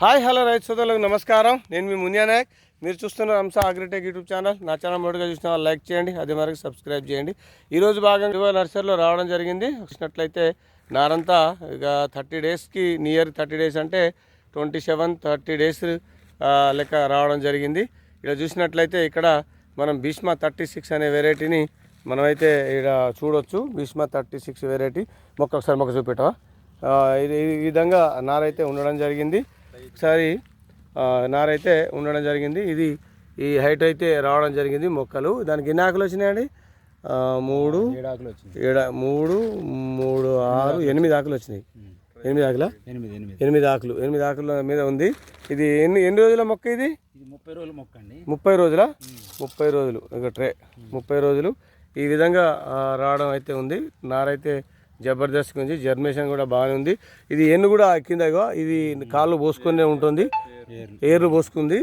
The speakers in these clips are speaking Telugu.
హాయ్ హలో రైతు సోదరులకు నమస్కారం. నేను మీ మునియా నాయక్. మీరు చూస్తున్న అంశ అగ్రిటెక్ యూట్యూబ్ ఛానల్. నా ఛానల్ మొదటిగా చూసిన వాళ్ళు లైక్ చేయండి అదే మరకు సబ్స్క్రైబ్ చేయండి. ఈరోజు భాగంగా నర్సరీలో రావడం జరిగింది. వచ్చినట్లయితే నారంతా ఇక థర్టీ డేస్కి నియర్ థర్టీ డేస్ అంటే ట్వంటీ సెవెన్ థర్టీ డేస్ లెక్క రావడం జరిగింది. ఇక్కడ చూసినట్లయితే ఇక్కడ మనం భీష్మ థర్టీ సిక్స్ అనే వెరైటీని మనమైతే ఇక్కడ చూడొచ్చు. Bhishma thirty six variety. మొక్క ఒకసారి మొక్క చూపెట్టవా? ఇది ఈ విధంగా నారైతే ఉండడం జరిగింది. ఒకసారి నారైతే ఉండడం జరిగింది. ఇది ఈ హైట్ అయితే రావడం జరిగింది మొక్కలు. దానికి ఎన్ని ఆకులు వచ్చినాయండి? మూడు ఏడ మూడు మూడు ఆరు ఎనిమిది ఆకులు వచ్చినాయి. ఎనిమిది ఆకులా? ఎనిమిది ఆకులు. ఎనిమిది ఆకుల మీద ఉంది. ఇది ఎన్ని ఎన్ని రోజుల మొక్క ఇది? ముప్పై రోజుల మొక్క అండి. ముప్పై రోజుల? ముప్పై రోజులు. ఇక ట్రే. ముప్పై రోజులు. ఈ విధంగా రావడం అయితే ఉంది. నారైతే జబర్దస్త్గా ఉంది జర్మేషన్ కూడా బాగానే ఉంది. ఇది ఎన్ను కూడా కింద ఇగో ఇది కాళ్ళు పోసుకునే ఉంటుంది. ఏర్లు పోసుకుంది.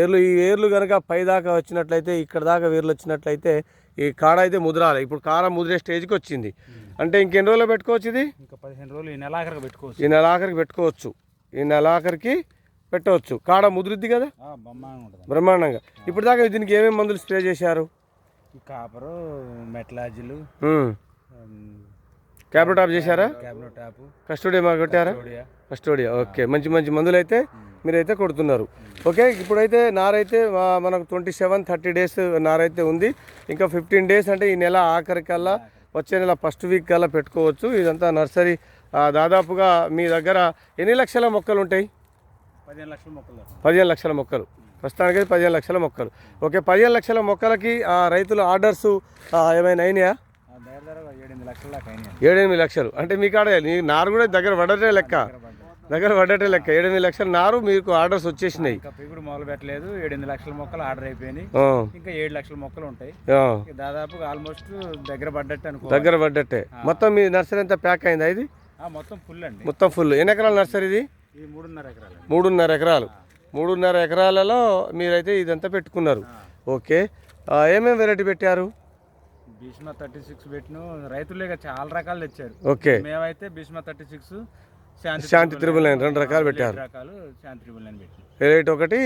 ఏర్లు ఈ ఏర్లు కనుక పై దాకా వచ్చినట్లయితే ఇక్కడ దాకా వేర్లు వచ్చినట్లయితే ఈ కాడ అయితే ముద్రాలి. ఇప్పుడు కార ముదిరే స్టేజ్కి వచ్చింది. అంటే ఇంకెన్ని రోజులు పెట్టుకోవచ్చు ఇది? ఇంకా పదిహేను రోజులు ఈ నెల ఆఖరికి పెట్టుకోవచ్చు. ఈ నెల ఆఖరికి పెట్టుకోవచ్చు. ఈ నెల ఆఖరికి పెట్టవచ్చు. కాడ ముదిరిద్ది కదా? బ్రహ్మాండంగా ఇప్పుడు దాకా దీనికి ఏమేమి మందులు స్ప్రే చేశారు? కాపరు మెట్లాజీలు. క్యాబ్లో టాప్ చేశారా? క్యాబ్లో కస్టోడియా మాకు కొట్టారా? కస్టోడియా. ఓకే. మంచి మంచి మందులు అయితే మీరైతే కొడుతున్నారు. ఓకే ఇప్పుడైతే నారైతే మనకు ట్వంటీ సెవెన్ థర్టీ డేస్ నారైతే ఉంది. ఇంకా ఫిఫ్టీన్ డేస్ అంటే ఈ నెల ఆఖరికల్లా వచ్చే నెల ఫస్ట్ వీక్ కల్లా పెట్టుకోవచ్చు. ఇదంతా నర్సరీ దాదాపుగా మీ దగ్గర ఎన్ని లక్షల మొక్కలు ఉంటాయి? పదిహేను లక్షల మొక్కలు. పదిహేను లక్షల మొక్కలు. ప్రస్తుతానికి పదిహేను లక్షల మొక్కలు. ఓకే పదిహేను లక్షల మొక్కలకి రైతుల ఆర్డర్స్ ఏమైనా అయినాయా? ఏడెనిమిది లక్షల అంటే మీ కాడ నీ నారు కూడా దగ్గర పడటే లెక్క. దగ్గర పడ్డటే లెక్క. ఏడెనిమిది లక్షల నారు మీకు ఆర్డర్స్ వచ్చేసినాయి. ఇంకా పెగుడు మొదలు పెట్టలేదు. ఏడెనిమిది లక్షల మొక్కలు ఆర్డర్ అయిపోయినాయి. ఇంకా ఏడు లక్షల మొక్కలు ఉంటాయి. దాదాపుగా ఆల్మోస్ట్ దగ్గర పడ్డట్టు అనుకో దగ్గర పడ్డట్టే. మొత్తం మీ నర్సరీ అంతా ప్యాక్ అయిందా ఇది? మొత్తం ఫుల్ అండి. మొత్తం ఫుల్ ఎన్ని ఎకరాల నర్సరీ ఇది? మూడున్నర ఎకరాలు మూడున్నర ఎకరాలు. మూడున్నర ఎకరాలలో మీరైతే ఇదంతా పెట్టుకున్నారు. ఓకే. ఏమేమి వెరైటీ పెట్టారు? భీష్మ థర్టీ సిక్స్ పెట్టిన రైతులు చాలా రకాలు తెచ్చారు. ఓకే. మేమైతే Bhishma thirty six Shanti triple nine రెండు రకాలు పెట్టారు. వెరైటీ ఒకటి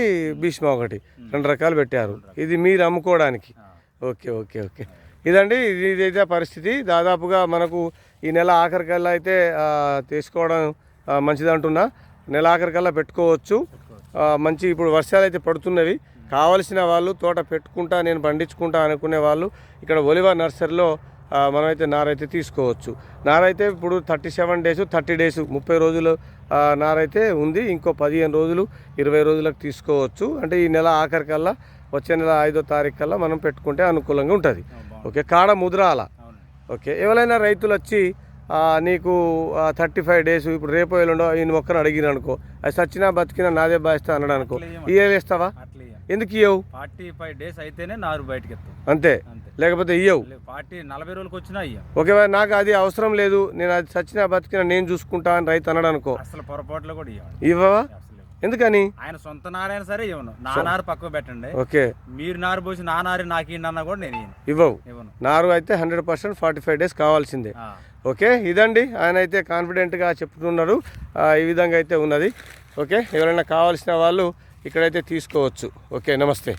భీష్మ ఒకటి రెండు రకాలు పెట్టారు. ఇది మీరు అమ్ముకోవడానికి. Okay okay okay. ఇదండి ఇది ఇదైతే పరిస్థితి. దాదాపుగా మనకు ఈ నెల ఆఖరికల్లా అయితే తీసుకోవడం మంచిది అంటున్నా. నెల ఆఖరికల్లా పెట్టుకోవచ్చు. మంచి ఇప్పుడు వర్షాలు అయితే పడుతున్నవి. కావలసిన వాళ్ళు తోట పెట్టుకుంటా నేను పండించుకుంటా అనుకునే వాళ్ళు ఇక్కడ ఒలివా నర్సరీలో మనమైతే నారైతే తీసుకోవచ్చు. నారైతే ఇప్పుడు thirty seven days thirty days ముప్పై రోజులు నారైతే ఉంది. ఇంకో పదిహేను రోజులు ఇరవై రోజులకు తీసుకోవచ్చు. అంటే ఈ నెల ఆఖరికల్లా వచ్చే నెల ఐదో తారీఖు కల్లా మనం పెట్టుకుంటే అనుకూలంగా ఉంటుంది. ఓకే కాడ ముద్రాల. ఓకే ఎవరైనా రైతులు వచ్చి నీకు థర్టీ ఫైవ్ డేస్ ఇప్పుడు రేపు ఎల్లుండో ఈ మొక్కను అడిగిన అనుకో అది సచ్చినా బతికినా నాదే బాధిస్తా అన్నాడు అనుకో ఇయ్యేస్తావా అట్లా ఎందుకు ఇయ్యవు? ఫార్టీ ఫైవ్ డేస్ అయితేనే నారు బయటకి ఎత్తాం అంతే. లేకపోతే ఇయ్యవు. ఫార్టీ నలభై రోజులకి వచ్చినా అయ్యాం ఒకవేళ నాకు అది అవసరం లేదు. నేను అది సచ్చినా బతికినా నేను చూసుకుంటా అని రైతు అన్నాడు అనుకో అసలు పొరపాట్లు కూడా ఇవ్వం ఇవ్వవా. ఎందుకని? ఆయన సొంత నారైనా సరే ఇవ్వను. నా నారు పక్కకు పెట్టండి. ఓకే. మీరు నారు పోసి నా నారు నాకు ఇన్న కూడా నేను ఇవ్వవు. ఇవ్వను. నారు అయితే hundred percent forty five days కావాల్సిందే. ఓకే ఇదండి. ఆయన అయితే కాన్ఫిడెంట్గా చెప్తున్నారు ఈ విధంగా అయితే ఉన్నది. ఓకే ఎవరైనా కావాల్సిన వాళ్ళు ఇక్కడైతే తీసుకోవచ్చు. ఓకే నమస్తే.